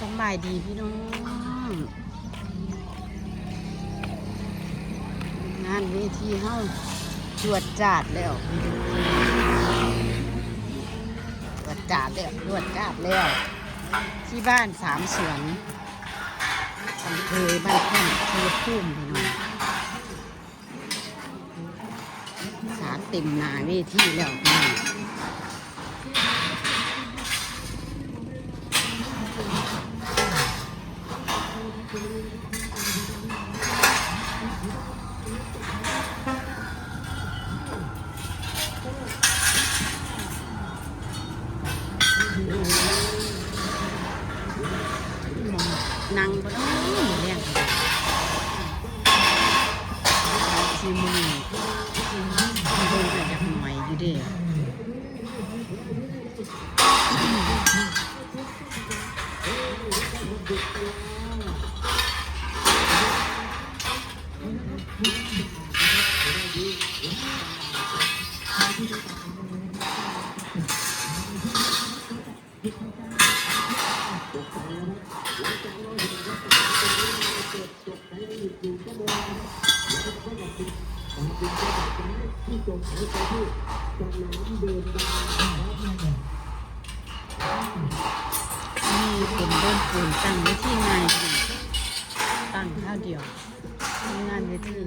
สบายดีพี่น้อง งานเวทีเฮาจวดจาดแล้วจวดจาดแล้วจวดจาดแล้ว ที่บ้านสามสวนอำเภอบ้านแท่นเชียพุ่มพี่น้องสาเต็มหนาเวทีแล้วพี่น้อง หน่อยอยู่เด้ นี่เป็นเริ่มปูนตั้งไว้ที่ไงตั้งข้าวเดียวงานเวที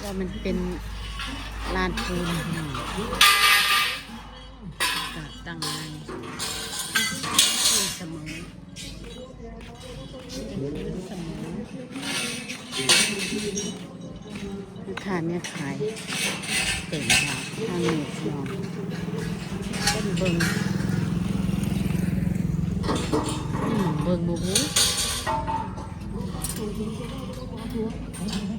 ก็มันเป็นลานปูนก็ตั้งไงที่เสมอเสมอค้าเนี่ยขาย เต็มแล้วทางนี้พี่น้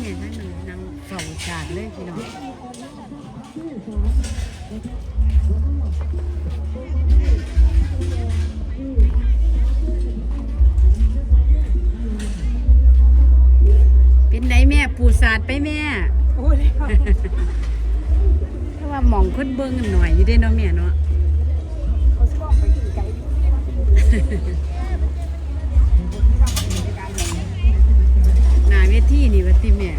เนี่ยนั่นน่ะนางเฝ้าจานเลยพี่น้องเป็นไดแม่ปูศาสาดไปแม่ โอ้ยแล้วถ้าว่าหมองคนเบิ่งหน่อยอยู่ด้เนาะแม่เนาะ เขาชอบไปขี่ไก่อ นาเวทีนี่วัดที่แม่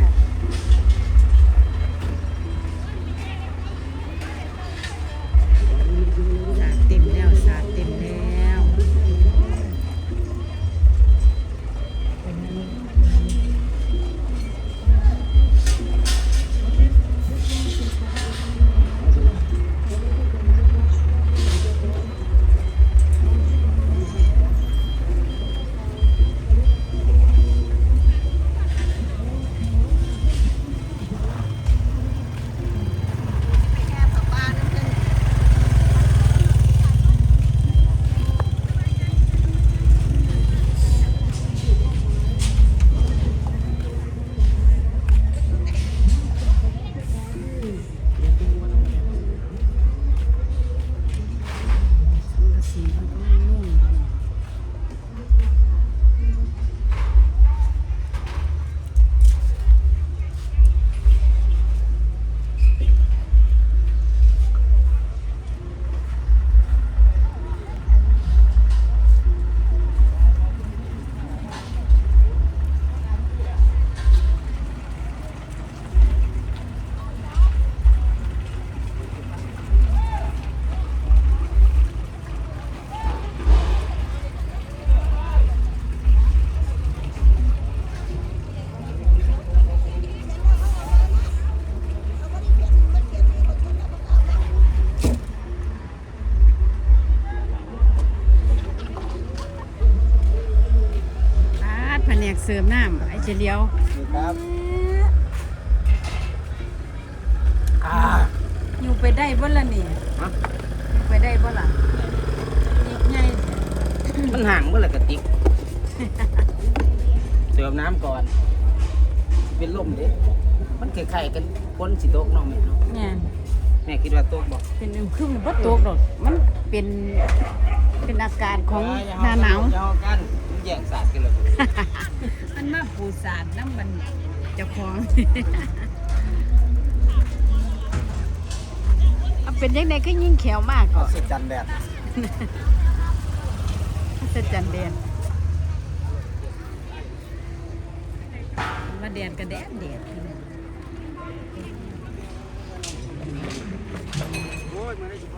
เสริมน้ำไอ้เจเลียวครับอ่าอยู่ไปได้บ่ล่ะนี่อยู่ไปได้บ่ล่ะนี่ไงมันห่างบ่ละกระติกเสริมน้ำก่อน เป็นลมเด้มันเคยไายกันพ้นสิโต๊ะน้องแม่เนาะแม่นแม่คิดว่าโต๊ะบอกเป็นอึมครึมบ่โต๊ะหรอกมันเป็นเป็นอาการของหน้าหนาวเจ้ากันแย่งสาดกันเลย ปูสาดน้ำมันเจ้าของเอาเป็นยังไงก็ยิ่งแขวมากก็สุดจันแดดสจันเดนมาแดนกระแดดแดดโอ้ยมาได้สุภ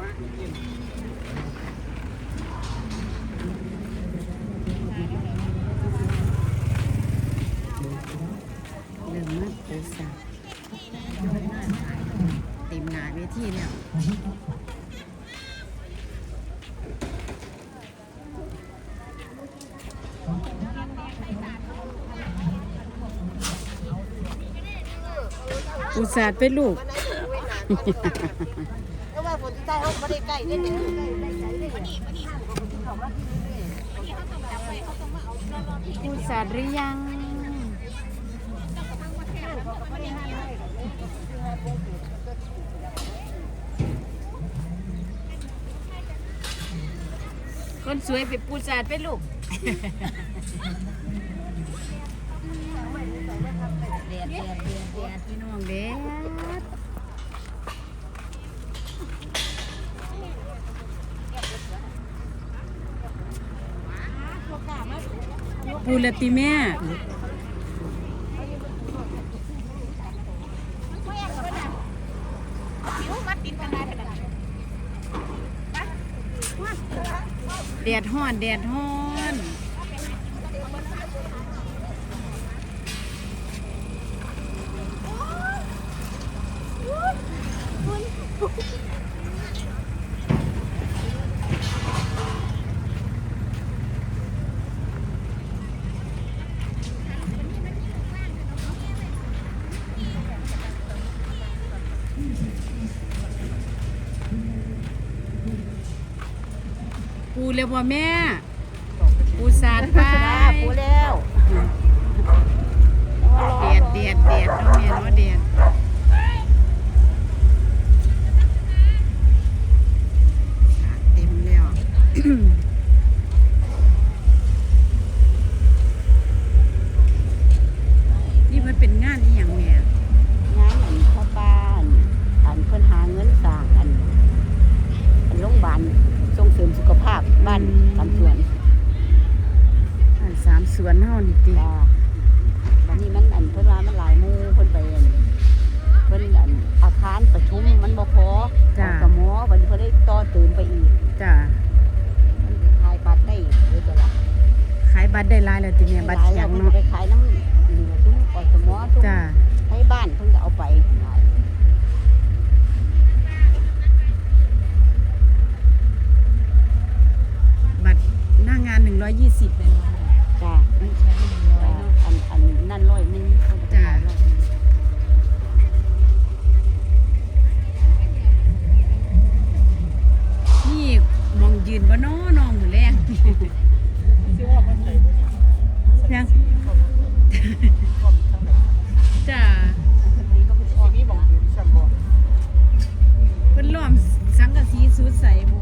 เต็มหนาเวทีแล้วปูสาดไปลูก เพราะว่าฝนใต้เขาไม่ได้ใกล้ได้แต่ใกล้ได้ใกล้ได้ปูสาดหรือยัง คนสวยไปปูสาดไปลูกแดดแดดแดดแดดพี่น้องแดดปูละติแม่ แดดฮ้อนแดดฮ้อ ปูเลยบ่แม่ ปูสาดไปปูแล้วเดียดเดียดเดียดเนาะแม่เนาะเดียดสาดเต็มแล้ว สามสวนเฮานี่ติจ้าวันนี้มันอันเพิ่นว่ามันหลายหมู่เพิ่นไปอันเพิ่นอันอาคารประชุมมันบ่พอจ้าสมอวันนี้เพิ่นได้ต่อเติมไปอีกจ้ามันไปขายบัตรได้เดี๋ยวจะละขายบัตรได้หลายแล้วติแม่บัตรเสียงเพิ่นเนาะ ไปขายน้ำ กัสีสุดใสบุ